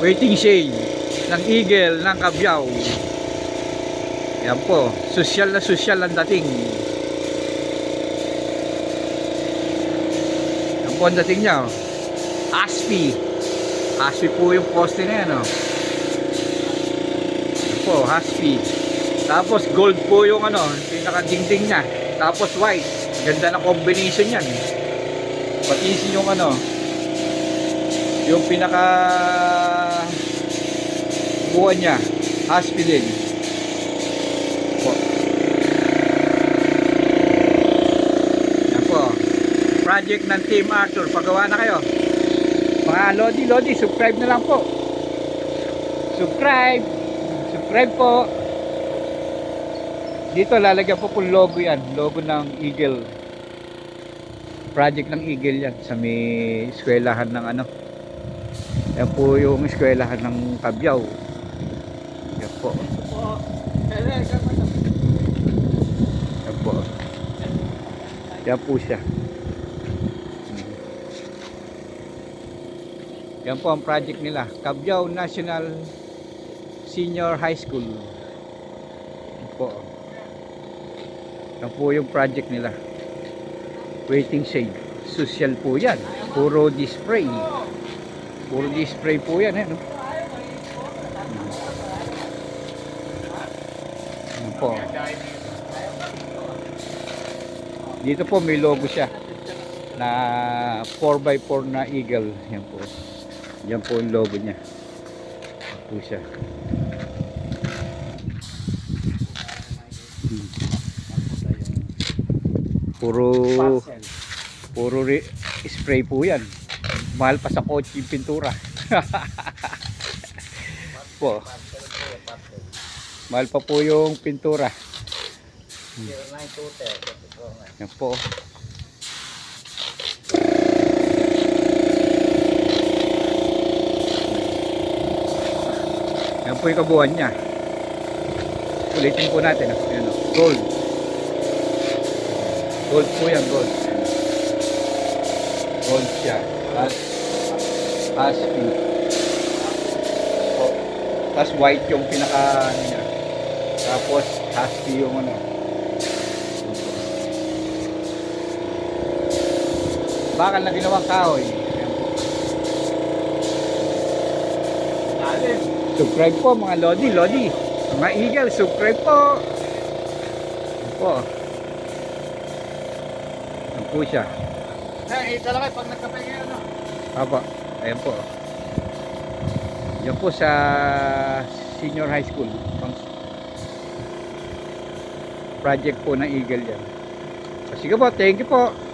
waiting shade ng eagle ng kabyaw. Yan po sosyal na sosyal ang dating. Yan po ang dating niya oh. Aspi. Aspi po yung poste na yan oh. yan po Aspi. Tapos gold po yung ano pinakadingding niya. Tapos white. Ganda na combination yan. Pati yung ano yung pinaka buwan niya Aspi din po. Yan po. Project ng Team Arthur. Pagawa na kayo. Mga Lodi Lodi subscribe na lang po. Subscribe. Subscribe po. Dito lalagyan po po logo yan. Logo ng Eagle. Project ng Eagle yan. Sa may eskwelahan ng ano. Yan po yung eskwelahan ng Kabyaw po yan po yan po siya. Yan po ang project nila. Kabyaw National Senior High School. Yan po. Yan po yung project nila. Waiting shade. Social po yan. Puro display. Puro display po yan eh, no? Po. Dito po may logo siya na 4x4 na eagle. Yan po. Yan po yung logo niya. Yan po siya. Hmm. puro puro spray po yan. Mahal pa sa kotse yung pintura. Po mahal pa po yung pintura. Yan po. Yan po yung kabuuan niya. Ulitin po natin. Ayan, gold. Gold po yan gold. Gold siya. As aspi po tapos white yung pinaka ano niya tapos aspi yung ano bakal na ginawang kahoy subscribe po mga lodi lodi mga eagle subscribe po Ayan po Ayan po siya Eh, talaga pag nagkapahinga ano. Apo, ayan po. Yan po sa senior high school. Pang project po ng Eagle yan. Sige po, thank you po.